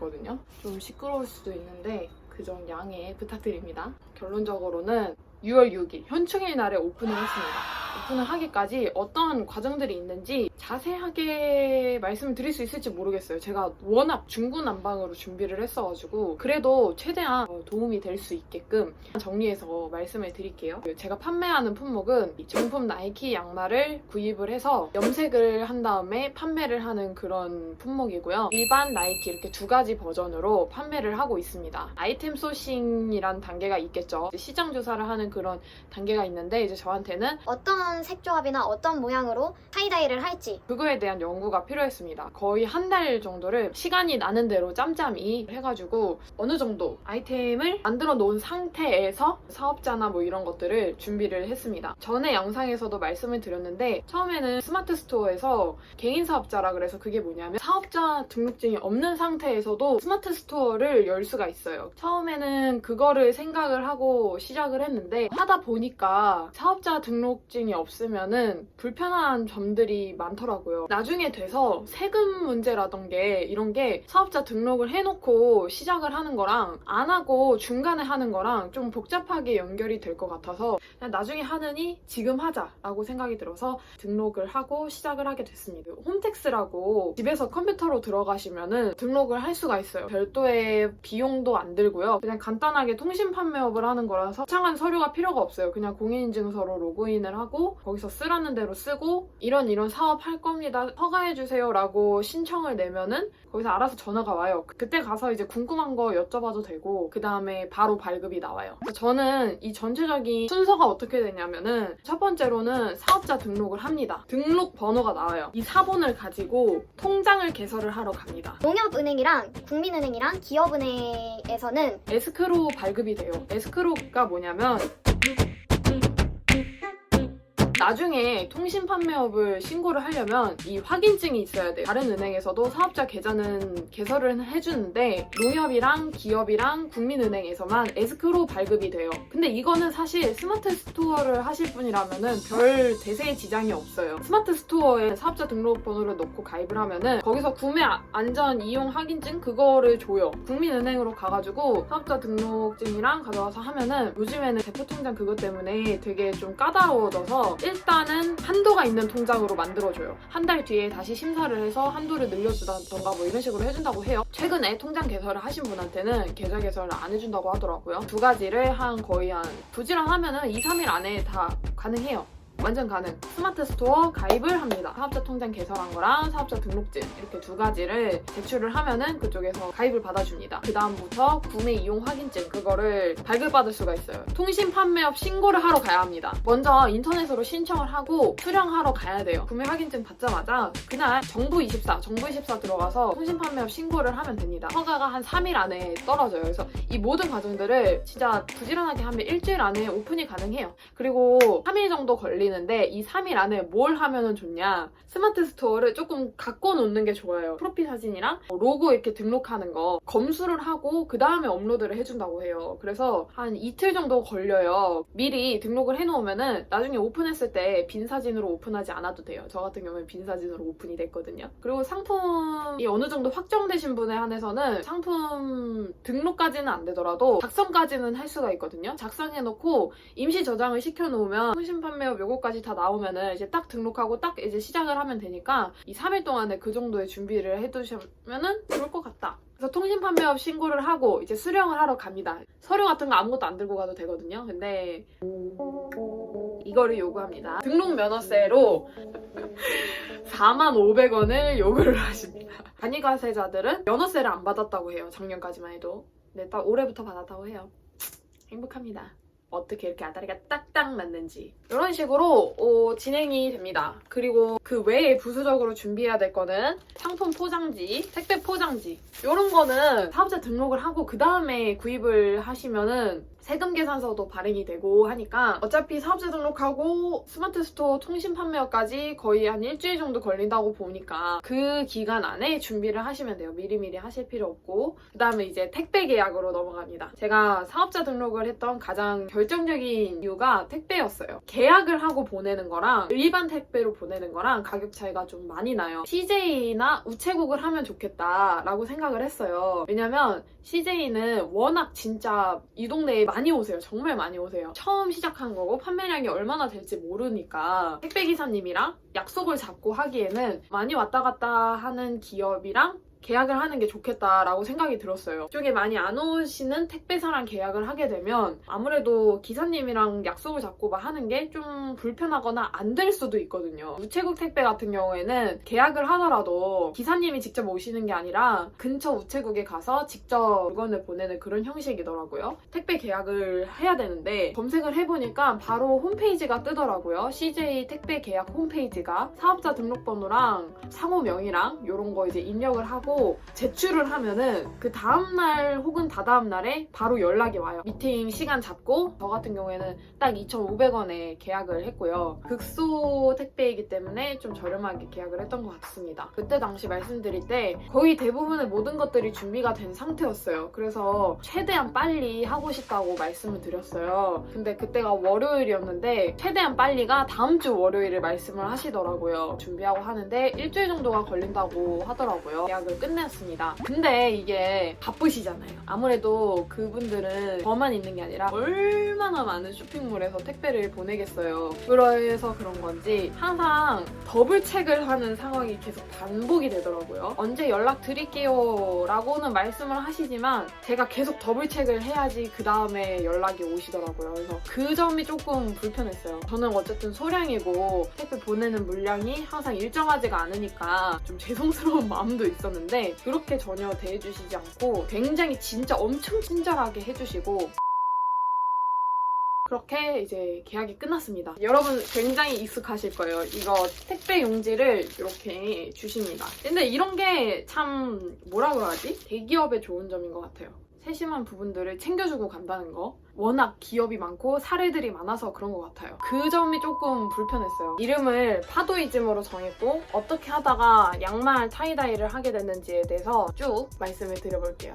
들었거든요. 좀 시끄러울 수도 있는데 그 점 양해 부탁드립니다. 결론적으로는 6월 6일 현충일 날에 오픈을 했습니다. 오픈을 하기까지 어떤 과정들이 있는지 자세하게 말씀을 드릴 수 있을지 모르겠어요. 제가 워낙 중구난방으로 준비를 했어가지고 그래도 최대한 어, 도움이 될 수 있게끔 정리해서 말씀을 드릴게요. 제가 판매하는 품목은 이 정품 나이키 양말을 구입을 해서 염색을 한 다음에 판매를 하는 그런 품목이고요. 일반 나이키 이렇게 두 가지 버전으로 판매를 하고 있습니다. 아이템 소싱이란 단계가 있겠죠. 시장 조사를 하는 그런 단계가 있는데 이제 저한테는 어떤 색조합이나 어떤 모양으로 타이다이를 할지 그거에 대한 연구가 필요했습니다. 거의 한 달 정도를 시간이 나는 대로 짬짬이 해가지고 어느 정도 아이템을 만들어 놓은 상태에서 사업자나 뭐 이런 것들을 준비를 했습니다. 전에 영상에서도 말씀을 드렸는데 처음에는 스마트 스토어에서 개인 사업자라 그래서 그게 뭐냐면 사업자 등록증이 없는 상태에서도 스마트 스토어를 열 수가 있어요. 처음에는 그거를 생각을 하고 시작을 했는데 하다 보니까 사업자 등록증이 없으면은 불편한 점들이 많더라고요. 나중에 돼서 세금 문제라던 게 이런 게 사업자 등록을 해놓고 시작을 하는 거랑 안 하고 중간에 하는 거랑 좀 복잡하게 연결이 될 것 같아서 그냥 나중에 하느니 지금 하자라고 생각이 들어서 등록을 하고 시작을 하게 됐습니다. 홈택스라고 집에서 컴퓨터로 들어가시면은 등록을 할 수가 있어요. 별도의 비용도 안 들고요. 그냥 간단하게 통신 판매업을 하는 거라서 창한 서류가 필요가 없어요. 그냥 공인인증서로 로그인을 하고 거기서 쓰라는 대로 쓰고 이런 이런 사업 할 겁니다. 허가해 주세요라고 신청을 내면은 거기서 알아서 전화가 와요. 그때 가서 이제 궁금한 거 여쭤봐도 되고 그 다음에 바로 발급이 나와요. 저는 이 전체적인 순서가 어떻게 되냐면은 첫 번째로는 사업자 등록을 합니다. 등록 번호가 나와요. 이 사본을 가지고 통장을 개설을 하러 갑니다. 농협은행이랑 국민은행이랑 기업은행에서는 에스크로 발급이 돼요. 에스크로가 뭐냐면 나중에 통신 판매업을 신고를 하려면 이 확인증이 있어야 돼요. 다른 은행에서도 사업자 계좌는 개설을 해주는데 농협이랑 기업이랑 국민은행에서만 에스크로 발급이 돼요. 근데 이거는 사실 스마트 스토어를 하실 분이라면은 별 대세의 지장이 없어요. 스마트 스토어에 사업자 등록번호를 넣고 가입을 하면은 거기서 구매 아- 안전 이용 확인증 그거를 줘요. 국민은행으로 가가지고 사업자 등록증이랑 가져와서 하면은 요즘에는 대포통장 그것 때문에 되게 좀 까다로워져서 일단은 한도가 있는 통장으로 만들어줘요. 한 달 뒤에 다시 심사를 해서 한도를 늘려주던가 뭐 이런 식으로 해준다고 해요. 최근에 통장 개설을 하신 분한테는 계좌 개설을 안 해준다고 하더라고요. 두 가지를 한 거의 한 부지런하면은 2, 3일 안에 다 가능해요. 완전 가능. 스마트 스토어 가입을 합니다. 사업자 통장 개설한 거랑 사업자 등록증 이렇게 두 가지를 제출을 하면은 그쪽에서 가입을 받아줍니다. 그 다음부터 구매 이용 확인증 그거를 발급받을 수가 있어요. 통신 판매업 신고를 하러 가야 합니다. 먼저 인터넷으로 신청을 하고 수령하러 가야 돼요. 구매 확인증 받자마자 그날 정부24, 정부24 들어가서 통신 판매업 신고를 하면 됩니다. 허가가 한 3일 안에 떨어져요. 그래서 이 모든 과정들을 진짜 부지런하게 하면 일주일 안에 오픈이 가능해요. 그리고 3일 정도 걸리는 데 이 3일 안에 뭘 하면 좋냐? 스마트 스토어를 조금 갖고 놓는 게 좋아요. 프로필 사진이랑 로고 이렇게 등록하는 거 검수를 하고 그 다음에 업로드를 해준다고 해요. 그래서 한 이틀 정도 걸려요. 미리 등록을 해놓으면은 나중에 오픈했을 때 빈 사진으로 오픈하지 않아도 돼요. 저 같은 경우는 빈 사진으로 오픈이 됐거든요. 그리고 상품이 어느 정도 확정되신 분에 한해서는 상품 등록까지는 안 되더라도 작성까지는 할 수가 있거든요. 작성해놓고 임시 저장을 시켜놓으면 통신 판매업 요거 까지 다 나오면은 이제 딱 등록하고 딱 이제 시작을 하면 되니까 이 3일 동안에 그 정도의 준비를 해두시면은 좋을 것 같다. 그래서 통신 판매업 신고를 하고 이제 수령을 하러 갑니다. 서류 같은 거 아무것도 안 들고 가도 되거든요. 근데 이거를 요구합니다. 등록 면허세로 4,500원을 요구를 하십니다. 단위과세자들은 면허세를 안 받았다고 해요. 작년까지만 해도. 네, 딱 올해부터 받았다고 해요. 행복합니다. 어떻게 이렇게 아다리가 딱딱 맞는지 이런 식으로 어, 진행이 됩니다. 그리고 그 외에 부수적으로 준비해야 될 거는 상품 포장지, 택배 포장지 이런 거는 사업자 등록을 하고 그 다음에 구입을 하시면은 세금 계산서도 발행이 되고 하니까 어차피 사업자 등록하고 스마트 스토어 통신 판매업까지 거의 한 일주일 정도 걸린다고 보니까 그 기간 안에 준비를 하시면 돼요. 미리미리 하실 필요 없고 그 다음에 이제 택배 계약으로 넘어갑니다. 제가 사업자 등록을 했던 가장 결정적인 이유가 택배였어요. 계약을 하고 보내는 거랑 일반 택배로 보내는 거랑 택배랑 가격 차이가 좀 많이 나요. CJ나 우체국을 하면 좋겠다라고 생각을 했어요. 왜냐면 CJ는 워낙 진짜 이 동네에 많이 오세요. 정말 많이 오세요. 처음 시작한 거고 판매량이 얼마나 될지 모르니까 택배 기사님이랑 약속을 잡고 하기에는 많이 왔다 갔다 하는 기업이랑 계약을 하는 게 좋겠다라고 생각이 들었어요. 이쪽에 많이 안 오시는 택배사랑 계약을 하게 되면 아무래도 기사님이랑 약속을 잡고 막 하는 게 좀 불편하거나 안 될 수도 있거든요. 우체국 택배 같은 경우에는 계약을 하더라도 기사님이 직접 오시는 게 아니라 근처 우체국에 가서 직접 물건을 보내는 그런 형식이더라고요. 택배 계약을 해야 되는데 검색을 해보니까 바로 홈페이지가 뜨더라고요. CJ 택배 계약 홈페이지가 사업자 등록번호랑 상호명이랑 이런 거 이제 입력을 하고 제출을 하면은 그 다음날 혹은 다다음 날에 바로 연락이 와요. 미팅 시간 잡고 저 같은 경우에는 딱 2,500원에 계약을 했고요. 극소 택배이기 때문에 좀 저렴하게 계약을 했던 것 같습니다. 그때 당시 말씀드릴 때 거의 대부분의 모든 것들이 준비가 된 상태였어요. 그래서 최대한 빨리 하고 싶다고 말씀을 드렸어요. 근데 그때가 월요일이었는데 최대한 빨리가 다음 주 월요일을 말씀을 하시더라고요. 준비하고 하는데 일주일 정도가 걸린다고 하더라고요. 계약을 끝냈습니다. 근데 이게 바쁘시잖아요. 아무래도 그분들은 저만 있는 게 아니라 얼마나 많은 쇼핑몰에서 택배를 보내겠어요. 그래서 그런 건지 항상 더블 체크를 하는 상황이 계속 반복이 되더라고요. 언제 연락 드릴게요 라고는 말씀을 하시지만 제가 계속 더블 체크를 해야지 그 다음에 연락이 오시더라고요. 그래서 그 점이 조금 불편했어요. 저는 어쨌든 소량이고 택배 보내는 물량이 항상 일정하지가 않으니까 좀 죄송스러운 마음도 있었 는데 그렇게 전혀 대해주시지 않고 굉장히 진짜 엄청 친절하게 해주시고 그렇게 이제 계약이 끝났습니다. 여러분 굉장히 익숙하실 거예요. 이거 택배 용지를 이렇게 주십니다. 근데 이런 게 참 뭐라 그러지? 대기업의 좋은 점인 것 같아요. 세심한 부분들을 챙겨주고 간다는 거. 워낙 기업이 많고 사례들이 많아서 그런 것 같아요. 그 점이 조금 불편했어요. 이름을 파도이즘으로 정했고 어떻게 하다가 양말 타이다이를 하게 됐는지에 대해서 쭉 말씀을 드려볼게요.